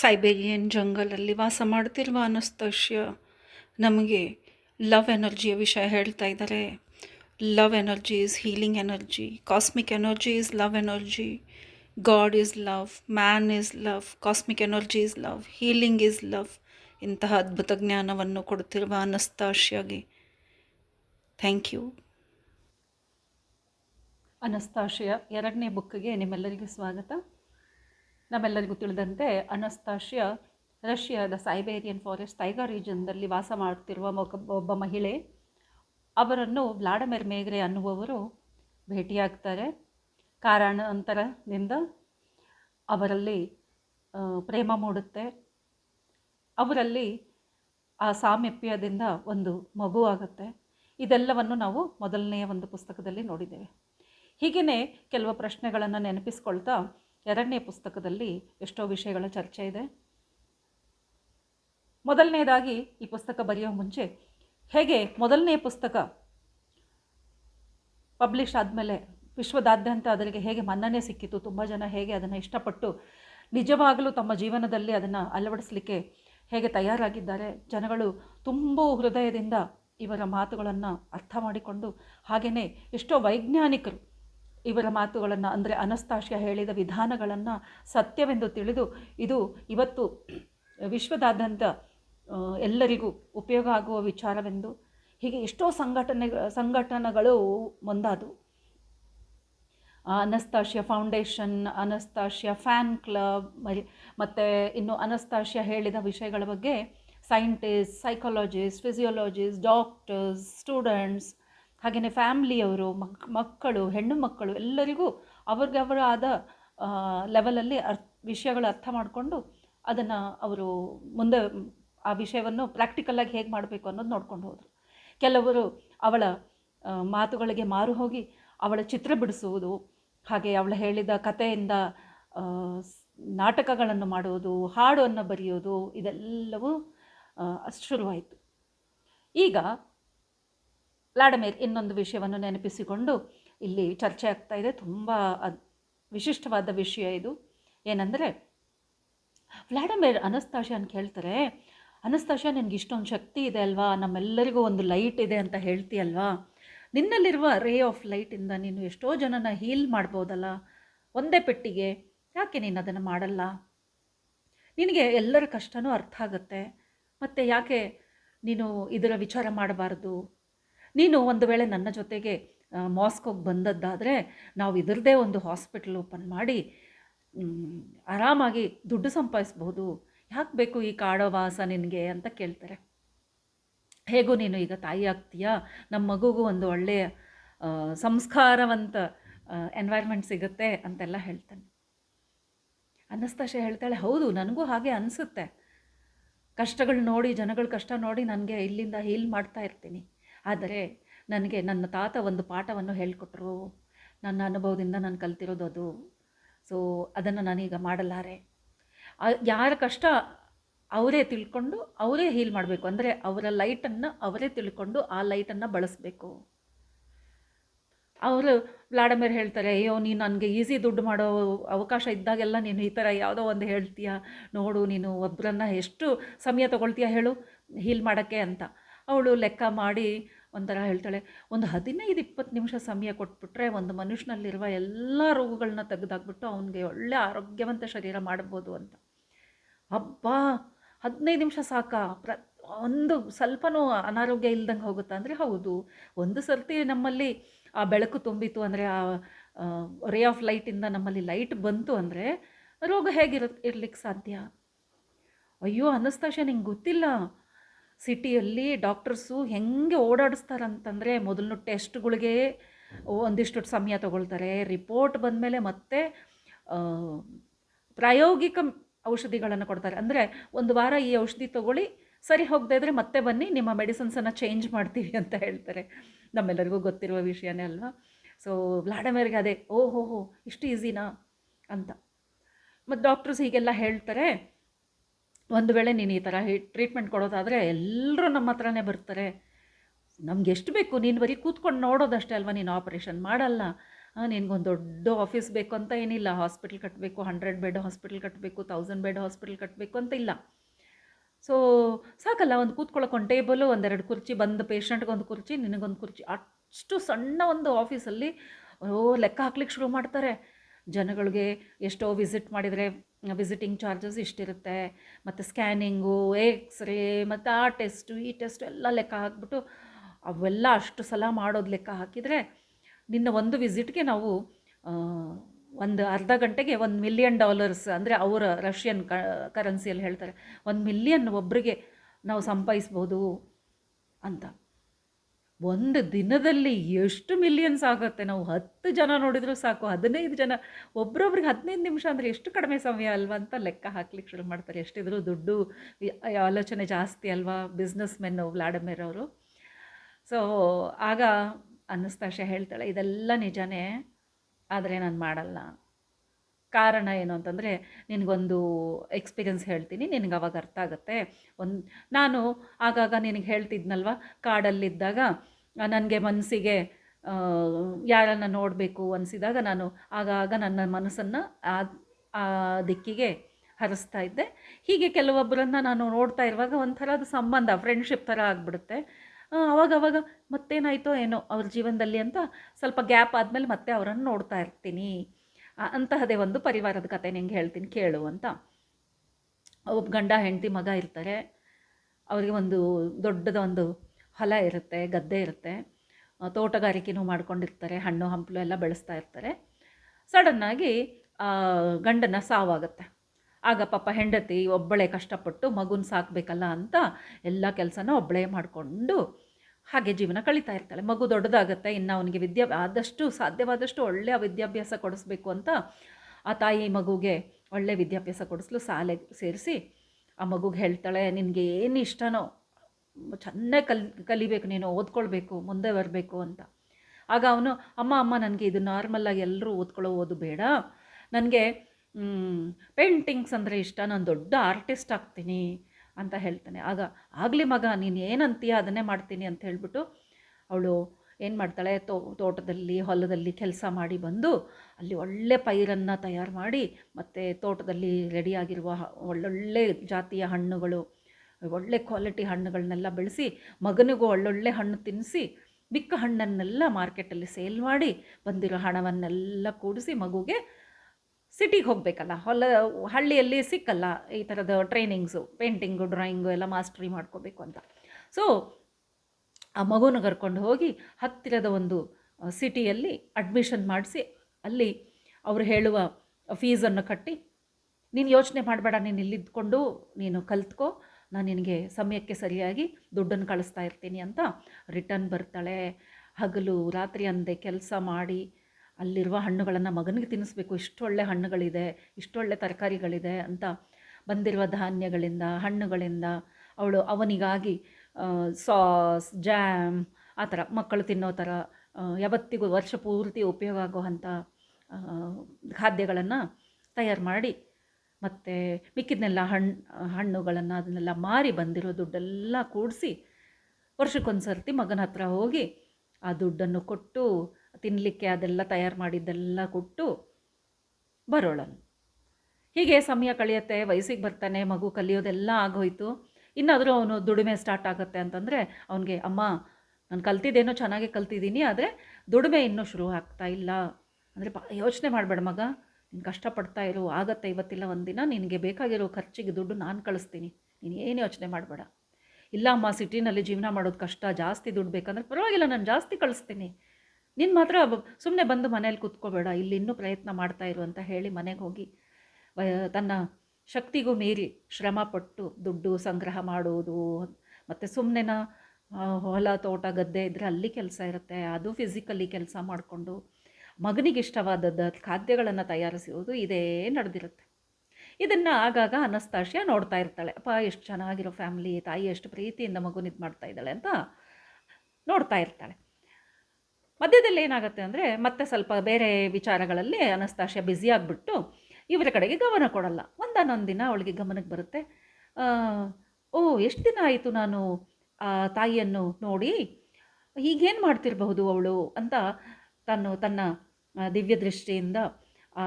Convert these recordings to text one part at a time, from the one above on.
Siberian ಜಂಗಲಲ್ಲಿ ವಾಸ ಮಾಡ್ತಿರುವ ಅನಸ್ತಶ್ಯ ನಮಗೆ love ಎನರ್ಜಿಯ ವಿಷಯ ಹೇಳ್ತಾ ಇದ್ದಾರೆ. Love energy is healing energy, cosmic energy is love energy, God is love, man is love, cosmic energy is love, healing is love ಇಂತಹ ಅದ್ಭುತ ಜ್ಞಾನವನ್ನು ಕೊಡುತ್ತಿರುವ ಅನಸ್ತಾಶ್ಯಾಗೆ ಥ್ಯಾಂಕ್ ಯು. ಅನಸ್ತಾಶಯ ಎರಡನೇ ಬುಕ್ಗೆ ನಿಮ್ಮೆಲ್ಲರಿಗೂ ಸ್ವಾಗತ. ನಮ್ಮೆಲ್ಲರಿಗೂ ತಿಳಿದಂತೆ ಅನಸ್ತಾಶ್ಯ ರಷ್ಯಾದ ಸೈಬೇರಿಯನ್ ಫಾರೆಸ್ಟ್ ಟೈಗರ್ ರೀಜನ್ದಲ್ಲಿ ವಾಸ ಮಾಡುತ್ತಿರುವ ಒಬ್ಬ ಮಹಿಳೆ. ಅವರನ್ನು ವ್ಲಾಡಮಿರ್ ಮೇಗ್ರೆ ಅನ್ನುವವರು ಭೇಟಿಯಾಗ್ತಾರೆ. ಕಾರಣಾಂತರದಿಂದ ಅವರಲ್ಲಿ ಪ್ರೇಮ ಮೂಡುತ್ತೆ. ಅವರಲ್ಲಿ ಆ ಸಾಮೀಪ್ಯದಿಂದ ಒಂದು ಮಗು ಆಗುತ್ತೆ. ಇದೆಲ್ಲವನ್ನು ನಾವು ಮೊದಲನೆಯ ಒಂದು ಪುಸ್ತಕದಲ್ಲಿ ನೋಡಿದ್ದೇವೆ. ಹೀಗೆಯೇ ಕೆಲವು ಪ್ರಶ್ನೆಗಳನ್ನು ನೆನಪಿಸ್ಕೊಳ್ತಾ ಎರಡನೇ ಪುಸ್ತಕದಲ್ಲಿ ಎಷ್ಟೋ ವಿಷಯಗಳ ಚರ್ಚೆ ಇದೆ. ಮೊದಲನೇದಾಗಿ ಈ ಪುಸ್ತಕ ಬರೆಯೋ ಮುಂಚೆ ಹೇಗೆ ಮೊದಲನೇ ಪುಸ್ತಕ ಪಬ್ಲಿಷ್ ಆದಮೇಲೆ ವಿಶ್ವದಾದ್ಯಂತ ಅದರಿಗೆ ಹೇಗೆ ಮನ್ನಣೆ ಸಿಕ್ಕಿತು ತುಂಬ ಜನ ಹೇಗೆ ಅದನ್ನು ಇಷ್ಟಪಟ್ಟು ನಿಜವಾಗಲೂ ತಮ್ಮ ಜೀವನದಲ್ಲಿ ಅದನ್ನು ಅಳವಡಿಸಲಿಕ್ಕೆ ಹೇಗೆ ತಯಾರಾಗಿದ್ದಾರೆ, ಜನಗಳು ತುಂಬ ಹೃದಯದಿಂದ ಇವರ ಮಾತುಗಳನ್ನು ಅರ್ಥ ಮಾಡಿಕೊಂಡು ಹಾಗೆಯೇ ಎಷ್ಟೋ ವೈಜ್ಞಾನಿಕರು ಇವರ ಮಾತುಗಳನ್ನು ಅಂದರೆ ಅನಸ್ತಾಶ್ಯ ಹೇಳಿದ ವಿಧಾನಗಳನ್ನು ಸತ್ಯವೆಂದು ತಿಳಿದು ಇದು ಇವತ್ತು ವಿಶ್ವದಾದ್ಯಂತ ಎಲ್ಲರಿಗೂ ಉಪಯೋಗ ಆಗುವ ವಿಚಾರವೆಂದು. ಹೀಗೆ ಎಷ್ಟೋ ಸಂಘಟನೆ, ಸಂಘಟನೆಗಳು ಮುಂದಾದವು Anastasia Foundation Anastasia fan club ಮತ್ತು ಇನ್ನು ಅನಸ್ತಾಶ್ಯ ಹೇಳಿದ ವಿಷಯಗಳ ಬಗ್ಗೆ scientist, psychologist, physiologist, doctors, students ಹಾಗೆಯೇ ಫ್ಯಾಮ್ಲಿಯವರು, ಮಕ್, ಮಕ್ಕಳು, ಹೆಣ್ಣು ಮಕ್ಕಳು ಎಲ್ಲರಿಗೂ ಅವ್ರಿಗೆ ಅವರ ಆದ ಲೆವೆಲಲ್ಲಿ ಅರ್ಥ ವಿಷಯಗಳು ಅರ್ಥ ಮಾಡಿಕೊಂಡು ಅದನ್ನು ಅವರು ಮುಂದೆ, ಆ ವಿಷಯವನ್ನು ಪ್ರಾಕ್ಟಿಕಲ್ಲಾಗಿ ಹೇಗೆ ಮಾಡಬೇಕು ಅನ್ನೋದು ನೋಡ್ಕೊಂಡು ಹೋದರು. ಕೆಲವರು ಅವಳ ಮಾತುಗಳಿಗೆ ಮಾರು ಹೋಗಿ ಅವಳ ಚಿತ್ರ ಬಿಡಿಸುವುದು, ಹಾಗೆ ಅವಳು ಹೇಳಿದ ಕಥೆಯಿಂದ ನಾಟಕಗಳನ್ನು ಮಾಡುವುದು, ಹಾಡನ್ನು ಬರೆಯೋದು ಇದೆಲ್ಲವೂ ಶುರುವಾಯಿತು. ಈಗ ವ್ಲಾಡಮಿರ್ ಇನ್ನೊಂದು ವಿಷಯವನ್ನು ನೆನಪಿಸಿಕೊಂಡು ಇಲ್ಲಿ ಚರ್ಚೆ ಆಗ್ತಾ ಇದೆ. ತುಂಬ ವಿಶಿಷ್ಟವಾದ ವಿಷಯ ಇದು. ಏನಂದರೆ, ವ್ಲಾಡಿಮಿರ್ ಅನಸ್ತಾಶಿಯನ್ ಕೇಳ್ತಾರೆ, ಅನಸ್ತಾಶ ನಿನಗೆ ಇಷ್ಟೊಂದು ಶಕ್ತಿ ಇದೆ ಅಲ್ವಾ? ನಮ್ಮೆಲ್ಲರಿಗೂ ಒಂದು ಲೈಟ್ ಇದೆ ಅಂತ ಹೇಳ್ತೀಯಲ್ವಾ? ನಿನ್ನಲ್ಲಿರುವ ರೇ ಆಫ್ ಲೈಟಿಂದ ನೀನು ಎಷ್ಟೋ ಜನನ ಹೀಲ್ ಮಾಡ್ಬೋದಲ್ಲ? ಒಂದೇ ಪೆಟ್ಟಿಗೆ, ಯಾಕೆ ನೀನು ಅದನ್ನು ಮಾಡಲ್ಲ? ನಿನಗೆ ಎಲ್ಲರ ಕಷ್ಟನೂ ಅರ್ಥ ಆಗುತ್ತೆ. ಮತ್ತು ಯಾಕೆ ನೀನು ಇದರ ವಿಚಾರ ಮಾಡಬಾರ್ದು? ನೀನು ಒಂದು ವೇಳೆ ನನ್ನ ಜೊತೆಗೆ ಮಾಸ್ಕೋಗೆ ಬಂದದ್ದಾದರೆ ನಾವು ಇದರದೇ ಒಂದು ಹಾಸ್ಪಿಟಲ್ ಓಪನ್ ಮಾಡಿ ಆರಾಮಾಗಿ ದುಡ್ಡು ಸಂಪಾದಿಸ್ಬೋದು ಯಾಕೆ ಬೇಕು ಈ ಕಾಡವಾಸ ನಿನಗೆ ಅಂತ ಕೇಳ್ತಾರೆ. ಹೇಗೂ ನೀನು ಈಗ ತಾಯಿ ಆಗ್ತೀಯಾ? ನಮ್ಮ ಮಗುಗೂ ಒಂದು ಒಳ್ಳೆಯ ಸಂಸ್ಕಾರವಂತ ಎನ್ವೈರ್ಮೆಂಟ್ ಸಿಗುತ್ತೆ ಅಂತೆಲ್ಲ ಹೇಳ್ತಾನೆ. ಅನಸ್ತಾಶೆ ಹೇಳ್ತಾಳೆ, ಹೌದು, ನನಗೂ ಹಾಗೆ ಅನಿಸುತ್ತೆ. ಕಷ್ಟಗಳು ನೋಡಿ, ಜನಗಳ ಕಷ್ಟ ನೋಡಿ ನನಗೆ ಇಲ್ಲಿಂದ ಹೀಲ್ ಮಾಡ್ತಾ ಇರ್ತೀನಿ. ಆದರೆ ನನಗೆ ನನ್ನ ತಾತ ಒಂದು ಪಾಠವನ್ನು ಹೇಳಿಕೊಟ್ರು. ನನ್ನ ಅನುಭವದಿಂದ ನಾನು ಕಲ್ತಿರೋದು ಅದು. ಸೊ ಅದನ್ನು ನಾನೀಗ ಮಾಡಲಾರೆ. ಯಾರ ಕಷ್ಟ ಅವರೇ ತಿಳ್ಕೊಂಡು ಅವರೇ ಹೀಲ್ ಮಾಡಬೇಕು. ಅಂದರೆ ಅವರ ಲೈಟನ್ನು ಅವರೇ ತಿಳ್ಕೊಂಡು ಆ ಲೈಟನ್ನು ಬಳಸಬೇಕು. ಅವರು ವ್ಲಾಡಮಿರ್ ಹೇಳ್ತಾರೆ, ಅಯ್ಯೋ ನೀನು ನನಗೆ ಈಸಿ ದುಡ್ಡು ಮಾಡೋ ಅವಕಾಶ ಇದ್ದಾಗೆಲ್ಲ ನೀನು ಈ ಥರ ಯಾವುದೋ ಒಂದು ಹೇಳ್ತೀಯ? ನೋಡು, ನೀನು ಒಬ್ಬರನ್ನು ಎಷ್ಟು ಸಮಯ ತೊಗೊಳ್ತೀಯ ಹೇಳು? ಹೀಲ್ ಮಾಡೋಕ್ಕೆ ಅಂತ. ಅವಳು ಲೆಕ್ಕ ಮಾಡಿ ಒಂಥರ ಹೇಳ್ತಾಳೆ, ಒಂದು ಹದಿನೈದು ಇಪ್ಪತ್ತು ನಿಮಿಷ ಸಮಯ ಕೊಟ್ಬಿಟ್ರೆ ಒಂದು ಮನುಷ್ಯನಲ್ಲಿರುವ ಎಲ್ಲ ರೋಗಗಳನ್ನ ತೆಗೆದಾಕ್ಬಿಟ್ಟು ಅವನಿಗೆ ಒಳ್ಳೆ ಆರೋಗ್ಯವಂತ ಶರೀರ ಮಾಡ್ಬೋದು ಅಂತ. ಅಬ್ಬಾ, ಹದಿನೈದು ನಿಮಿಷ ಸಾಕಾ? ಪ್ರ, ಒಂದು ಸ್ವಲ್ಪನೂ ಅನಾರೋಗ್ಯ ಇಲ್ದಂಗೆ ಹೋಗುತ್ತಾ? ಅಂದರೆ, ಹೌದು, ಒಂದು ಸರ್ತಿ ನಮ್ಮಲ್ಲಿ ಆ ಬೆಳಕು ತುಂಬಿತು ಅಂದರೆ, ಆ ರೇ ಆಫ್ ಲೈಟಿಂದ ನಮ್ಮಲ್ಲಿ ಲೈಟ್ ಬಂತು ಅಂದರೆ, ರೋಗ ಹೇಗಿರ ಇರ್ಲಿಕ್ಕೆ ಸಾಧ್ಯ? ಅಯ್ಯೋ ಅನ್ನಿಸ್ತಾಶ ನಿಂಗೆ ಗೊತ್ತಿಲ್ಲ. ಸಿಟಿಯಲ್ಲಿ ಡಾಕ್ಟರ್ಸು ಹೆಂಗೆ ಓಡಾಡಿಸ್ತಾರಂತಂದರೆ ಮೊದಲು ಟೆಸ್ಟ್ಗಳಿಗೆ ಒಂದಿಷ್ಟು ಸಮಯ ತಗೊಳ್ತಾರೆ. ರಿಪೋರ್ಟ್ ಬಂದಮೇಲೆ ಮತ್ತೆ ಪ್ರಾಯೋಗಿಕ ಔಷಧಿಗಳನ್ನು ಕೊಡ್ತಾರೆ. ಅಂದರೆ ಒಂದು ವಾರ ಈ ಔಷಧಿ ತಗೊಳ್ಳಿ, ಸರಿ ಹೋಗದೇ ಇದ್ದರೆ ಮತ್ತೆ ಬನ್ನಿ, ನಿಮ್ಮ ಮೆಡಿಸಿನ್ಸನ್ನು ಚೇಂಜ್ ಮಾಡ್ತೀವಿ ಅಂತ ಹೇಳ್ತಾರೆ. ನಮ್ಮೆಲ್ಲರಿಗೂ ಗೊತ್ತಿರುವ ವಿಷಯನೇ ಅಲ್ವಾ? ಸೊ ವ್ಲಾಡಮಿರ್ಗೆ ಅದೇ ಓ ಹೋ ಇಷ್ಟು ಈಸಿನಾ ಅಂತ. ಮತ್ತು ಡಾಕ್ಟರ್ಸ್ ಹೀಗೆಲ್ಲ ಹೇಳ್ತಾರೆ ಒಂದು ವೇಳೆ ನೀನು ಈ ಥರ ಟ್ರೀಟ್ಮೆಂಟ್ ಕೊಡೋದಾದರೆ ಎಲ್ಲರೂ ನಮ್ಮ ಹತ್ರನೇ ಬರ್ತಾರೆ. ನಮ್ಗೆ ಎಷ್ಟು ಬೇಕು? ನೀನು ಬರೀ ಕೂತ್ಕೊಂಡು ನೋಡೋದಷ್ಟೇ ಅಲ್ವಾ? ನೀನು ಆಪರೇಷನ್ ಮಾಡಲ್ಲ. ನಿನಗೊಂದು ದೊಡ್ಡ ಆಫೀಸ್ ಬೇಕು ಅಂತ ಏನಿಲ್ಲ. ಹಾಸ್ಪಿಟಲ್ ಕಟ್ಟಬೇಕು ಹಂಡ್ರೆಡ್ ಬೆಡ್ ಹಾಸ್ಪಿಟಲ್ ಕಟ್ಟಬೇಕು ತೌಸಂಡ್ ಬೆಡ್ ಹಾಸ್ಪಿಟಲ್ ಕಟ್ಟಬೇಕು ಅಂತ ಇಲ್ಲ. ಸೊ ಸಾಕಲ್ಲ, ಒಂದು ಕೂತ್ಕೊಳ್ಳೋಕೆ ಒಂದು ಟೇಬಲು ಒಂದೆರಡು ಕುರ್ಚಿ, ಬಂದ ಪೇಷಂಟ್ಗೆ ಒಂದು ಕುರ್ಚಿ, ನಿನಗೊಂದು ಕುರ್ಚಿ. ಅಷ್ಟು ಸಣ್ಣ ಒಂದು ಆಫೀಸಲ್ಲಿ ಓ, ಲೆಕ್ಕ ಹಾಕ್ಲಿಕ್ಕೆ ಶುರು ಮಾಡ್ತಾರೆ. ಜನಗಳಿಗೆ ಎಷ್ಟೋ ವಿಸಿಟ್ ಮಾಡಿದರೆ ವಿಸಿಟಿಂಗ್ ಚಾರ್ಜಸ್ ಇಷ್ಟಿರುತ್ತೆ ಮತ್ತು ಸ್ಕ್ಯಾನಿಂಗು ಎಕ್ಸ್ರೇ ಮತ್ತು ಆ ಟೆಸ್ಟು ಈ ಟೆಸ್ಟು ಎಲ್ಲ ಲೆಕ್ಕ ಹಾಕ್ಬಿಟ್ಟು ಅವೆಲ್ಲ ಅಷ್ಟು ಸಲ ಮಾಡೋದು ಲೆಕ್ಕ ಹಾಕಿದರೆ ನಿನ್ನ ಒಂದು ವಿಸಿಟ್ಗೆ ನಾವು ಒಂದು ಅರ್ಧ ಗಂಟೆಗೆ ಒಂದು ಮಿಲಿಯನ್ ಡಾಲರ್ಸ್ ಅಂದರೆ ಅವರ ರಷ್ಯನ್ ಕ ಕರೆನ್ಸಿಯಲ್ಲಿ ಹೇಳ್ತಾರೆ, ಒಂದು ಮಿಲಿಯನ್ ಒಬ್ಬರಿಗೆ ನಾವು ಸಂಪಾದಿಸ್ಬೋದು ಅಂತ. ಒಂದು ದಿನದಲ್ಲಿ ಎಷ್ಟು ಮಿಲಿಯನ್ಸ್ ಆಗುತ್ತೆ? ನಾವು ಹತ್ತು ಜನ ನೋಡಿದರೂ ಸಾಕು, ಹದಿನೈದು ಜನ, ಒಬ್ರೊಬ್ರಿಗೆ ಹದಿನೈದು ನಿಮಿಷ ಅಂದರೆ ಎಷ್ಟು ಕಡಿಮೆ ಸಮಯ ಅಲ್ವಾ ಅಂತ ಲೆಕ್ಕ ಹಾಕ್ಲಿಕ್ಕೆ ಶುರು ಮಾಡ್ತಾರೆ. ಎಷ್ಟಿದ್ರು ದುಡ್ಡು ಆಲೋಚನೆ ಜಾಸ್ತಿ ಅಲ್ವಾ ಬಿಸ್ನೆಸ್ ಮೆನ್ ವ್ಲಾಡಮಿರ್ ಅವರು. ಸೊ ಆಗ ಅನ್ನಿಸ್ತಾಶೆ ಹೇಳ್ತಾಳೆ, ಇದೆಲ್ಲ ನಿಜಾನೇ, ಆದರೆ ನಾನು ಮಾಡಲ್ಲ. ಕಾರಣ ಏನು ಅಂತಂದರೆ ನಿನಗೊಂದು ಎಕ್ಸ್ಪೀರಿಯನ್ಸ್ ಹೇಳ್ತೀನಿ, ನಿನಗೆ ಅವಾಗ ಅರ್ಥ ಆಗುತ್ತೆ. ಒಂದು, ನಾನು ಆಗಾಗ ನಿನಗೆ ಹೇಳ್ತಿದ್ನಲ್ವ, ಕಾಡಲ್ಲಿದ್ದಾಗ ನನಗೆ ಮನಸ್ಸಿಗೆ ಯಾರನ್ನು ನೋಡಬೇಕು ಅನಿಸಿದಾಗ ನಾನು ಆಗಾಗ ನನ್ನ ಮನಸ್ಸನ್ನು ಆ ದಿಕ್ಕಿಗೆ ಹರಿಸ್ತಾ ಇದ್ದೆ. ಹೀಗೆ ಕೆಲವೊಬ್ಬರನ್ನು ನಾನು ನೋಡ್ತಾ ಇರುವಾಗ ಒಂಥರ ಅದು ಸಂಬಂಧ ಫ್ರೆಂಡ್ಶಿಪ್ ಥರ ಆಗಿಬಿಡುತ್ತೆ. ಅವಾಗ ಅವಾಗ ಮತ್ತೇನಾಯಿತೋ ಏನೋ ಅವ್ರ ಜೀವನದಲ್ಲಿ ಅಂತ ಸ್ವಲ್ಪ ಗ್ಯಾಪ್ ಆದಮೇಲೆ ಮತ್ತೆ ಅವರನ್ನು ನೋಡ್ತಾ ಇರ್ತೀನಿ. ಅಂತಹದೇ ಒಂದು ಪರಿವಾರದ ಕತೆ ನಿಂಗೆ ಹೇಳ್ತೀನಿ, ಕೇಳು ಅಂತ. ಒಬ್ಬ ಗಂಡ ಹೆಂಡತಿ ಮಗ ಇರ್ತಾರೆ. ಅವರಿಗೆ ಒಂದು ದೊಡ್ಡದ ಒಂದು ಹೊಲ ಇರುತ್ತೆ, ಗದ್ದೆ ಇರುತ್ತೆ. ತೋಟಗಾರಿಕೆನೂ ಮಾಡ್ಕೊಂಡಿರ್ತಾರೆ, ಹಣ್ಣು, ಹಂಪಲು ಎಲ್ಲ ಬೆಳೆಸ್ತಾ ಇರ್ತಾರೆ. ಸಡನ್ನಾಗಿ ಗಂಡನ ಸಾವಾಗುತ್ತೆ. ಆಗ ಪಾಪ ಹೆಂಡತಿ ಒಬ್ಬಳೇ ಕಷ್ಟಪಟ್ಟು ಮಗುನ ಸಾಕಬೇಕಲ್ಲ ಅಂತ ಎಲ್ಲ ಕೆಲಸನ ಒಬ್ಬಳೇ ಮಾಡಿಕೊಂಡು ಹಾಗೆ ಜೀವನ ಕಳೀತಾ ಇರ್ತಾಳೆ. ಮಗು ದೊಡ್ಡದಾಗುತ್ತೆ, ಇನ್ನು ಅವನಿಗೆ ವಿದ್ಯಾ, ಆದಷ್ಟು ಸಾಧ್ಯವಾದಷ್ಟು ಒಳ್ಳೆಯ ವಿದ್ಯಾಭ್ಯಾಸ ಕೊಡಿಸ್ಬೇಕು ಅಂತ ಆ ತಾಯಿ ಮಗುಗೆ ಒಳ್ಳೆ ವಿದ್ಯಾಭ್ಯಾಸ ಕೊಡಿಸ್ಲು, ಶಾಲೆ ಸೇರಿಸಿ ಆ ಮಗುಗೆ ಹೇಳ್ತಾಳೆ, ನಿನಗೆ ಏನು ಇಷ್ಟನೋ, ಚೆನ್ನಾಗಿ ಕಲ್, ಕಲಿಬೇಕು ನೀನು, ಓದ್ಕೊಳ್ಬೇಕು, ಮುಂದೆ ಬರಬೇಕು ಅಂತ. ಆಗ ಅವನು, ಅಮ್ಮ ಅಮ್ಮ, ನನಗೆ ಇದು ನಾರ್ಮಲ್ಲಾಗಿ ಎಲ್ಲರೂ ಓದ್ಕೊಳ್ಳೋ ಓದು ಬೇಡ. ನನಗೆ ಪೇಂಟಿಂಗ್ಸ್ ಅಂದರೆ ಇಷ್ಟ, ನಾನು ದೊಡ್ಡ ಆರ್ಟಿಸ್ಟ್ ಆಗ್ತೀನಿ. ಅಂತ ಹೇಳ್ತಾನೆ. ಆಗ ಆಗಲಿ ಮಗ, ನೀನು ಏನಂತೀಯ ಅದನ್ನೇ ಮಾಡ್ತೀನಿ ಅಂತ ಹೇಳಿಬಿಟ್ಟು ಅವಳು ಏನು ಮಾಡ್ತಾಳೆ, ತೋ, ತೋಟದಲ್ಲಿ, ಹೊಲದಲ್ಲಿ ಕೆಲಸ ಮಾಡಿ ಬಂದು ಅಲ್ಲಿ ಒಳ್ಳೆ ಪೈರನ್ನು ತಯಾರು ಮಾಡಿ ಮತ್ತು ತೋಟದಲ್ಲಿ ರೆಡಿಯಾಗಿರುವ ಒಳ್ಳೊಳ್ಳೆ ಜಾತಿಯ ಹಣ್ಣುಗಳು, ಒಳ್ಳೆ ಕ್ವಾಲಿಟಿ ಹಣ್ಣುಗಳನ್ನೆಲ್ಲ ಬೆಳೆಸಿ ಮಗನಿಗೂ ಒಳ್ಳೊಳ್ಳೆ ಹಣ್ಣು ತಿನ್ನಿಸಿ, ಮಿಕ್ಕ ಹಣ್ಣನ್ನೆಲ್ಲ ಮಾರ್ಕೆಟಲ್ಲಿ ಸೇಲ್ ಮಾಡಿ ಬಂದಿರೋ ಹಣವನ್ನೆಲ್ಲ ಕೂಡಿಸಿ ಮಗುಗೆ ಸಿಟಿಗೆ ಹೋಗಬೇಕಲ್ಲ, ಹೊಲ, ಹಳ್ಳಿಯಲ್ಲಿ ಸಿಕ್ಕಲ್ಲ ಈ ಥರದ ಟ್ರೈನಿಂಗ್ಸು ಪೇಂಟಿಂಗು ಡ್ರಾಯಿಂಗು ಎಲ್ಲ ಮಾಸ್ಟ್ರಿ ಮಾಡ್ಕೋಬೇಕು ಅಂತ. ಸೊ ಆ ಮಗುನ ಕರ್ಕೊಂಡು ಹೋಗಿ ಹತ್ತಿರದ ಒಂದು ಸಿಟಿಯಲ್ಲಿ ಅಡ್ಮಿಷನ್ ಮಾಡಿಸಿ, ಅಲ್ಲಿ ಅವರು ಹೇಳುವ ಫೀಸನ್ನು ಕಟ್ಟಿ, ನೀನು ಯೋಚನೆ ಮಾಡಬೇಡ, ನೀನು ಇಲ್ಲಿದ್ಕೊಂಡು ನೀನು ಕಲ್ತ್ಕೋ, ನಾನು ನಿನಗೆ ಸಮಯಕ್ಕೆ ಸರಿಯಾಗಿ ದುಡ್ಡನ್ನು ಕಳಿಸ್ತಾ ಇರ್ತೀನಿ ಅಂತ ರಿಟರ್ನ್ ಬರ್ತಾಳೆ. ಹಗಲು ರಾತ್ರಿ ಅಂದೆ ಕೆಲಸ ಮಾಡಿ ಅಲ್ಲಿರುವ ಹಣ್ಣುಗಳನ್ನು ಮಗನಿಗೆ ತಿನ್ನಿಸ್ಬೇಕು. ಇಷ್ಟೊಳ್ಳೆ ಹಣ್ಣುಗಳಿದೆ, ಇಷ್ಟೊಳ್ಳೆ ತರಕಾರಿಗಳಿದೆ ಅಂತ ಬಂದಿರುವ ಧಾನ್ಯಗಳಿಂದ, ಹಣ್ಣುಗಳಿಂದ ಅವಳು ಅವನಿಗಾಗಿ ಸಾಸ್ ಜ್ಯಾಮ್ ಆ ಥರ ಮಕ್ಕಳು ತಿನ್ನೋ ಥರ ಯಾವತ್ತಿಗೂ ವರ್ಷ ಪೂರ್ತಿ ಉಪಯೋಗ ಆಗುವಂಥ ಖಾದ್ಯಗಳನ್ನು ತಯಾರು ಮಾಡಿ ಮತ್ತು ಮಿಕ್ಕಿದ್ನೆಲ್ಲ ಹಣ್ಣು ಹಣ್ಣುಗಳನ್ನು ಅದನ್ನೆಲ್ಲ ಮಾರಿ ಬಂದಿರೋ ದುಡ್ಡೆಲ್ಲ ಕೂಡಿಸಿ ವರ್ಷಕ್ಕೊಂದು ಸರ್ತಿ ಮಗನ ಹತ್ರ ಹೋಗಿ ಆ ದುಡ್ಡನ್ನು ಕೊಟ್ಟು ತಿನ್ನಲಿಕ್ಕೆ ಅದೆಲ್ಲ ತಯಾರು ಮಾಡಿದ್ದೆಲ್ಲ ಕೊಟ್ಟು ಬರೋಳನು ಹೀಗೆ ಸಮಯ ಕಳೆಯುತ್ತೆ, ವಯಸ್ಸಿಗೆ ಬರ್ತಾನೆ, ಮಗು ಕಲಿಯೋದೆಲ್ಲ ಆಗೋಯ್ತು. ಇನ್ನಾದರೂ ಅವನು ದುಡಿಮೆ ಸ್ಟಾರ್ಟ್ ಆಗುತ್ತೆ ಅಂತಂದರೆ ಅವನಿಗೆ, ಅಮ್ಮ, ನಾನು ಕಲ್ತಿದ್ದೇನೋ ಚೆನ್ನಾಗಿ ಕಲ್ತಿದ್ದೀನಿ, ಆದರೆ ದುಡಿಮೆ ಇನ್ನೂ ಶುರು ಆಗ್ತಾ ಇಲ್ಲ. ಅಂದರೆ ಯೋಚನೆ ಮಾಡಬೇಡ ಮಗ. ನೀನು ಕಷ್ಟಪಡ್ತಾ ಇರು, ಆಗತ್ತೆ ಇವತ್ತಿಲ್ಲ ಒಂದಿನ, ನಿನಗೆ ಬೇಕಾಗಿರೋ ಖರ್ಚಿಗೆ ದುಡ್ಡು ನಾನು ಕಳಿಸ್ತೀನಿ. ನೀನು ಏನು ಯೋಚನೆ ಮಾಡಬೇಡ. ಇಲ್ಲ ಅಮ್ಮ, ಸಿಟಿನಲ್ಲಿ ಜೀವನ ಮಾಡೋದು ಕಷ್ಟ, ಜಾಸ್ತಿ ದುಡ್ಡು ಬೇಕಂದ್ರೆ ಪರವಾಗಿಲ್ಲ, ನಾನು ಜಾಸ್ತಿ ಕಳಿಸ್ತೀನಿ. ನೀನು ಮಾತ್ರ ಸುಮ್ಮನೆ ಬಂದು ಮನೇಲಿ ಕೂತ್ಕೋಬೇಡ, ಇಲ್ಲಿ ಇನ್ನೂ ಪ್ರಯತ್ನ ಮಾಡ್ತಾ ಇರು ಅಂತ ಹೇಳಿ ಮನೆಗೆ ಹೋಗಿ ತನ್ನ ಶಕ್ತಿಗೂ ಮೀರಿ ಶ್ರಮಪಟ್ಟು ದುಡ್ಡು ಸಂಗ್ರಹ ಮಾಡುವುದು, ಮತ್ತು ಸುಮ್ಮನೆನ ಹೊಲ, ತೋಟ, ಗದ್ದೆ ಇದ್ದರೆ ಅಲ್ಲಿ ಕೆಲಸ ಇರುತ್ತೆ, ಅದು ಫಿಸಿಕಲಿ ಕೆಲಸ ಮಾಡಿಕೊಂಡು ಮಗನಿಗೆ ಇಷ್ಟವಾದದ್ದು ಖಾದ್ಯಗಳನ್ನು ತಯಾರಿಸುವುದು ಇದೇ ನಡೆದಿರುತ್ತೆ. ಇದನ್ನು ಆಗಾಗ ಅನಸ್ತಾಶ್ಯ ನೋಡ್ತಾ ಇರ್ತಾಳೆ, ಅಪ್ಪ, ಎಷ್ಟು ಚೆನ್ನಾಗಿರೋ ಫ್ಯಾಮಿಲಿ ತಾಯಿ ಎಷ್ಟು ಪ್ರೀತಿಯಿಂದ ಮಗುನ ಮಾಡ್ತಾ ಇದ್ದಾಳೆ ಅಂತ ನೋಡ್ತಾ ಇರ್ತಾಳೆ. ಮಧ್ಯದಲ್ಲಿ ಏನಾಗುತ್ತೆ ಅಂದರೆ ಮತ್ತೆ ಸ್ವಲ್ಪ ಬೇರೆ ವಿಚಾರಗಳಲ್ಲಿ ಅನಸ್ತಾಶ್ಯ ಬ್ಯುಸಿ ಆಗಿಬಿಟ್ಟು ಇವರ ಕಡೆಗೆ ಗಮನ ಕೊಡಲ್ಲ. ಒಂದಾನೊಂದು ದಿನ ಅವಳಿಗೆ ಗಮನಕ್ಕೆ ಬರುತ್ತೆ. ಓ, ಎಷ್ಟು ದಿನ ಆಯಿತು ನಾನು ಆ ತಾಯಿಯನ್ನು ನೋಡಿ? ಈಗೇನು ಮಾಡ್ತಿರಬಹುದು ಅವಳು ಅಂತ ತಾನು ತನ್ನ ದಿವ್ಯ ದೃಷ್ಟಿಯಿಂದ ಆ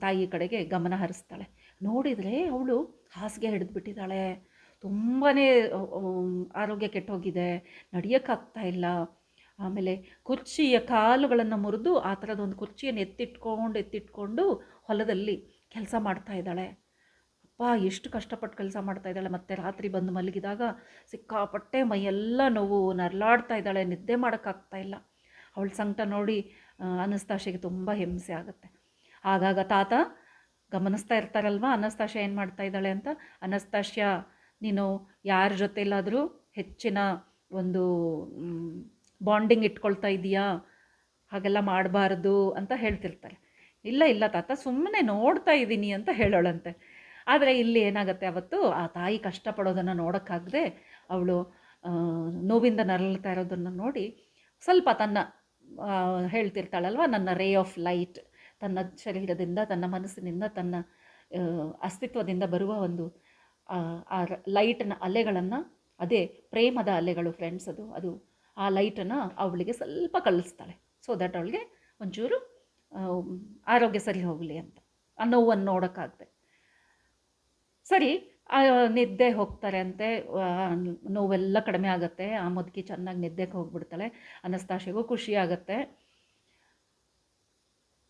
ತಾಯಿ ಕಡೆಗೆ ಗಮನ ಹರಿಸ್ತಾಳೆ. ನೋಡಿದರೆ ಅವಳು ಹಾಸಿಗೆ ಹಿಡಿದ್ಬಿಟ್ಟಿದ್ದಾಳೆ. ತುಂಬಾ ಆರೋಗ್ಯ ಕೆಟ್ಟೋಗಿದೆ. ನಡೆಯೋಕ್ಕಾಗ್ತಾ ಇಲ್ಲ. ಆಮೇಲೆ ಕುರ್ಚಿಯ ಕಾಲುಗಳನ್ನು ಮುರಿದು ಆ ಥರದೊಂದು ಕುರ್ಚಿಯನ್ನು ಎತ್ತಿಟ್ಕೊಂಡು ಎತ್ತಿಟ್ಕೊಂಡು ಹೊಲದಲ್ಲಿ ಕೆಲಸ ಮಾಡ್ತಾ ಇದ್ದಾಳೆ. ಅಪ್ಪ, ಎಷ್ಟು ಕಷ್ಟಪಟ್ಟು ಕೆಲಸ ಮಾಡ್ತಾ ಇದ್ದಾಳೆ. ಮತ್ತೆ ರಾತ್ರಿ ಬಂದು ಮಲಗಿದಾಗ ಸಿಕ್ಕಾಪಟ್ಟೆ ಮೈಯೆಲ್ಲ ನೋವು ನರಳಾಡ್ತಾ ಇದ್ದಾಳೆ. ನಿದ್ದೆ ಮಾಡೋಕ್ಕಾಗ್ತಾ ಇಲ್ಲ. ಅವಳ ಸಂಕಟ ನೋಡಿ ಅನಸ್ತಾಶೆಗೆ ತುಂಬ ಹಿಂಸೆ ಆಗುತ್ತೆ. ಆಗಾಗ ತಾತ ಗಮನಿಸ್ತಾ ಇರ್ತಾರಲ್ವ, ಅನಸ್ತಾಶ ಏನು ಮಾಡ್ತಾ ಇದ್ದಾಳೆ ಅಂತ? ಅನಸ್ತಾಶ್ಯ ನೀನು ಯಾರ ಜೊತೆಲಾದರೂ ಹೆಚ್ಚಿನ ಒಂದು ಬಾಂಡಿಂಗ್ ಇಟ್ಕೊಳ್ತಾ ಇದೆಯಾ? ಹಾಗೆಲ್ಲ ಮಾಡಬಾರ್ದು ಅಂತ ಹೇಳ್ತಿರ್ತಾರೆ. ಇಲ್ಲ ಇಲ್ಲ ತಾತ ಸುಮ್ಮನೆ ನೋಡ್ತಾ ಇದ್ದೀನಿ ಅಂತ ಹೇಳೋಳಂತೆ. ಆದರೆ ಇಲ್ಲಿ ಏನಾಗುತ್ತೆ ಅವತ್ತು? ಆ ತಾಯಿ ಕಷ್ಟಪಡೋದನ್ನು ನೋಡೋಕ್ಕಾಗದೆ ಅವಳು ನೋವಿಂದ ನರಳ್ತಾ ಇರೋದನ್ನು ನೋಡಿ ಸ್ವಲ್ಪ ತನ್ನ ಹೇಳ್ತಿರ್ತಾಳಲ್ವ, ನನ್ನ ರೇ ಆಫ್ ಲೈಟ್, ತನ್ನ ಶರೀರದಿಂದ, ತನ್ನ ಮನಸ್ಸಿನಿಂದ, ತನ್ನ ಅಸ್ತಿತ್ವದಿಂದ ಬರುವ ಒಂದು, ಆ ಲೈಟ್ನ ಅಲೆಗಳನ್ನು, ಅದೇ ಪ್ರೇಮದ ಅಲೆಗಳು ಫ್ರೆಂಡ್ಸ್ ಅದು ಅದು ಆ ಲೈಟನ್ನು ಅವಳಿಗೆ ಸ್ವಲ್ಪ ಕಳಿಸ್ತಾಳೆ. ಸೊ ದಟ್ ಅವಳಿಗೆ ಒಂಚೂರು ಆರೋಗ್ಯ ಸರಿ ಹೋಗಲಿ ಅಂತ. ಆ ನೋವನ್ನು ನೋಡೋಕ್ಕಾಗದೆ. ಸರಿ ನಿದ್ದೆ ಹೋಗ್ತಾರೆ ಅಂತೆ. ನೋವೆಲ್ಲ ಕಡಿಮೆ ಆಗುತ್ತೆ. ಆ ಮುದುಕಿ ಚೆನ್ನಾಗಿ ನಿದ್ದೆಗೆ ಹೋಗ್ಬಿಡ್ತಾಳೆ. ಅನಸ್ತಾಶೆಗೂ ಖುಷಿ ಆಗುತ್ತೆ.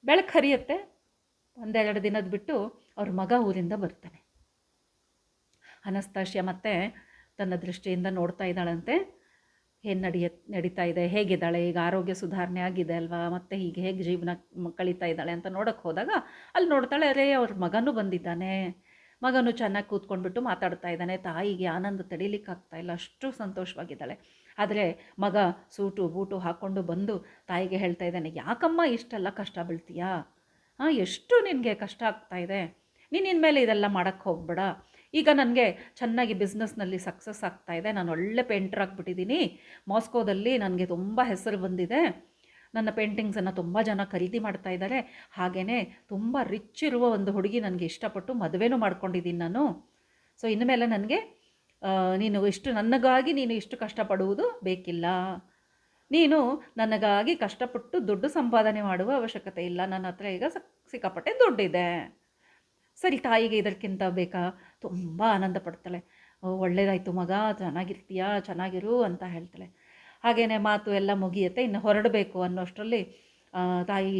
ಬೆಳಕು ಹರಿಯುತ್ತೆ. ಒಂದೆರಡು ದಿನದ ಬಿಟ್ಟು ಅವ್ರ ಮಗ ಊರಿಂದ ಬರ್ತಾನೆ. ಅನಸ್ತಾಶ್ಯ ಮತ್ತೆ ತನ್ನ ದೃಷ್ಟಿಯಿಂದ ನೋಡ್ತಾ ಇದ್ದಾಳಂತೆ. ಏನು ನಡೆಯ ನಡೀತಾ ಇದೆ, ಹೇಗಿದ್ದಾಳೆ, ಈಗ ಆರೋಗ್ಯ ಸುಧಾರಣೆ ಆಗಿದೆ ಅಲ್ವಾ, ಮತ್ತೆ ಹೀಗೆ ಹೇಗೆ ಜೀವನ ಕಳೀತಾ ಇದ್ದಾಳೆ ಅಂತ ನೋಡೋಕ್ಕೆ ಹೋದಾಗ ಅಲ್ಲಿ ನೋಡ್ತಾಳೆ, ಅರೇ ಅವ್ರ ಮಗನೂ ಬಂದಿದ್ದಾನೆ. ಮಗನು ಚೆನ್ನಾಗಿ ಕೂತ್ಕೊಂಡ್ಬಿಟ್ಟು ಮಾತಾಡ್ತಾ ಇದ್ದಾನೆ, ತಾಯಿಗೆ ಆನಂದ ತಡೀಲಿಕ್ಕಾಗ್ತಾ ಇಲ್ಲ, ಅಷ್ಟು ಸಂತೋಷವಾಗಿದ್ದಾಳೆ. ಆದರೆ ಮಗ ಸೂಟು ಬೂಟು ಹಾಕ್ಕೊಂಡು ಬಂದು ತಾಯಿಗೆ ಹೇಳ್ತಾ ಇದ್ದಾನೆ, ಯಾಕಮ್ಮ ಇಷ್ಟೆಲ್ಲ ಕಷ್ಟ ಬೀಳ್ತೀಯಾ? ಹಾಂ ಎಷ್ಟು ನಿನಗೆ ಕಷ್ಟ ಆಗ್ತಾ ಇದೆ? ನೀನು ಇನ್ಮೇಲೆ ಇದೆಲ್ಲ ಮಾಡೋಕ್ಕೆ ಹೋಗ್ಬೇಡ. ಈಗ ನನಗೆ ಚೆನ್ನಾಗಿ ಬಿಸ್ನೆಸ್ನಲ್ಲಿ ಸಕ್ಸಸ್ ಇದೆ. ನಾನು ಒಳ್ಳೆ ಪೇಂಟರ್ ಆಗಿಬಿಟ್ಟಿದ್ದೀನಿ ಮಾಸ್ಕೋದಲ್ಲಿ ನನಗೆ ತುಂಬ ಹೆಸರು ಬಂದಿದೆ. ನನ್ನ ಪೇಂಟಿಂಗ್ಸನ್ನು ತುಂಬ ಜನ ಖರೀದಿ ಮಾಡ್ತಾ ಇದ್ದಾರೆ. ಹಾಗೆಯೇ ತುಂಬ ರಿಚ್ ಇರುವ ಒಂದು ಹುಡುಗಿ ನನಗೆ ಇಷ್ಟಪಟ್ಟು ಮದುವೆನೂ ಮಾಡ್ಕೊಂಡಿದ್ದೀನಿ ನಾನು. ಸೊ ಇನ್ಮೇಲೆ ನನಗೆ ನೀನು ಇಷ್ಟು ನನಗಾಗಿ ನೀನು ಇಷ್ಟು ಕಷ್ಟಪಡುವುದು ಬೇಕಿಲ್ಲ. ನೀನು ನನಗಾಗಿ ಕಷ್ಟಪಟ್ಟು ದುಡ್ಡು ಸಂಪಾದನೆ ಮಾಡುವ ಅವಶ್ಯಕತೆ ಇಲ್ಲ. ನನ್ನ ಹತ್ರ ಈಗ ಸಕ್ ಸಿಕ್ಕಾಪಟ್ಟೆ ದುಡ್ಡಿದೆ. ಸರಿ, ತಾಯಿಗೆ ಇದಕ್ಕಿಂತ ಬೇಕಾ? ತುಂಬ ಆನಂದ ಪಡ್ತಾಳೆ. ಒಳ್ಳೇದಾಯಿತು ಮಗ, ಚೆನ್ನಾಗಿರ್ತೀಯಾ? ಚೆನ್ನಾಗಿರು ಅಂತ ಹೇಳ್ತಾಳೆ. ಹಾಗೆಯೇ ಮಾತು ಎಲ್ಲ ಮುಗಿಯುತ್ತೆ. ಇನ್ನು ಹೊರಡಬೇಕು ಅನ್ನೋಷ್ಟರಲ್ಲಿ ತಾಯಿ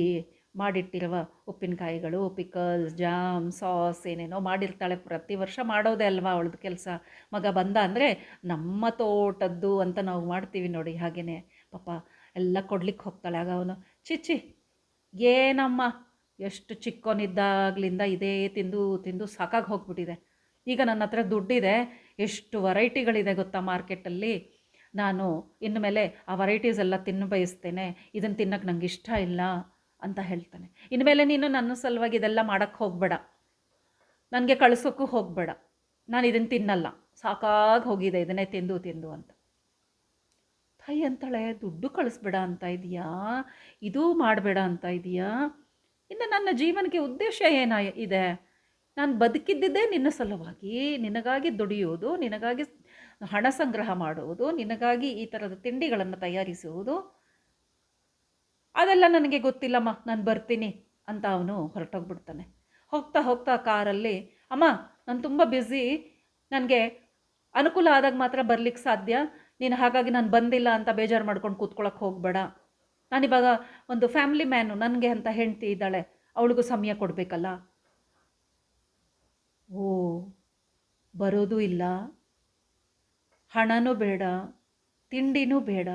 ಮಾಡಿಟ್ಟಿರುವ ಉಪ್ಪಿನಕಾಯಿಗಳು ಪಿಕಲ್ಸ್ ಜಾಮ್ ಸಾಸ್ ಏನೇನೋ ಮಾಡಿರ್ತಾಳೆ. ಪ್ರತಿ ವರ್ಷ ಮಾಡೋದೇ ಅಲ್ವಾ ಅವಳದ್ದು ಕೆಲಸ? ಮಗ ಬಂದ ಅಂದರೆ ನಮ್ಮ ತೋಟದ್ದು ಅಂತ ನಾವು ಮಾಡ್ತೀವಿ ನೋಡಿ. ಹಾಗೆಯೇ ಪಾಪ ಎಲ್ಲ ಕೊಡ್ಲಿಕ್ಕೆ ಹೋಗ್ತಾಳೆ. ಆಗ ಅವನು ಚಿಚ್ಚಿ ಏನಮ್ಮ? ಎಷ್ಟು ಚಿಕ್ಕೋನಿದ್ದಾಗ್ಲಿಂದ ಇದೇ ತಿಂದು ತಿಂದು ಸಾಕಾಗಿ ಹೋಗ್ಬಿಟ್ಟಿದೆ. ಈಗ ನನ್ನ ಹತ್ರ ದುಡ್ಡಿದೆ, ಎಷ್ಟು ವೆರೈಟಿಗಳಿದೆ ಗೊತ್ತಾ ಮಾರ್ಕೆಟಲ್ಲಿ. ನಾನು ಇನ್ನು ಮೇಲೆ ಆ ವೆರೈಟೀಸ್ ಎಲ್ಲ ತಿನ್ನು ಬಯಸ್ತೇನೆ ಇದನ್ನು ತಿನ್ನೋಕ್ಕೆ ನಂಗೆ ಇಷ್ಟ ಇಲ್ಲ ಅಂತ ಹೇಳ್ತಾನೆ. ಇನ್ಮೇಲೆ ನೀನು ನನ್ನ ಸಲುವಾಗಿ ಇದೆಲ್ಲ ಮಾಡೋಕ್ಕೆ ಹೋಗಬೇಡ. ನನಗೆ ಕಳಿಸೋಕ್ಕೂ ಹೋಗಬೇಡ. ನಾನು ಇದನ್ನು ತಿನ್ನಲ್ಲ. ಸಾಕಾಗಿ ಹೋಗಿದೆ, ಇದನ್ನೇ ತಿಂದು ತಿಂದು ಅಂತ. ತಾಯಿ ಅಂತಾಳೆ, ದುಡ್ಡು ಕಳಿಸ್ಬೇಡ ಅಂತ ಇದೆಯಾ? ಇದೂ ಮಾಡಬೇಡ ಅಂತ ಇದೆಯಾ? ಇನ್ನು ನನ್ನ ಜೀವನಕ್ಕೆ ಉದ್ದೇಶ ಏನ ಇದೆ? ನಾನು ಬದುಕಿದ್ದಿದ್ದೇ ನಿನ್ನ ಸಲುವಾಗಿ. ನಿನಗಾಗಿ ದುಡಿಯುವುದು, ನಿನಗಾಗಿ ಹಣ ಸಂಗ್ರಹ ಮಾಡುವುದು, ನಿನಗಾಗಿ ಈ ಥರದ ತಿಂಡಿಗಳನ್ನು ತಯಾರಿಸುವುದು. ಅದೆಲ್ಲ ನನಗೆ ಗೊತ್ತಿಲ್ಲಮ್ಮ, ನಾನು ಬರ್ತೀನಿ ಅಂತ ಅವನು ಹೊರಟೋಗ್ಬಿಡ್ತಾನೆ. ಹೋಗ್ತಾ ಹೋಗ್ತಾ ಕಾರಲ್ಲಿ, ಅಮ್ಮ, ನಾನು ತುಂಬ ಬ್ಯುಸಿ, ನನಗೆ ಅನುಕೂಲ ಆದಾಗ ಮಾತ್ರ ಬರ್ಲಿಕ್ಕೆ ಸಾಧ್ಯ. ನೀನು ಹಾಗಾಗಿ ನಾನು ಬಂದಿಲ್ಲ ಅಂತ ಬೇಜಾರು ಮಾಡ್ಕೊಂಡು ಕೂತ್ಕೊಳ್ಳೋಕೆ ಹೋಗಬೇಡ. ನಾನಿವಾಗ ಒಂದು ಫ್ಯಾಮಿಲಿ ಮ್ಯಾನು ನನಗೆ ಅಂತ ಹೆಂಡ್ತಿ ಇದ್ದಾಳೆ, ಅವಳಿಗೂ ಸಮಯ ಕೊಡಬೇಕಲ್ಲ? ಓ, ಬರೋದು ಇಲ್ಲ. ಹಣನೂ ಬೇಡ, ತಿಂಡಿನೂ ಬೇಡ.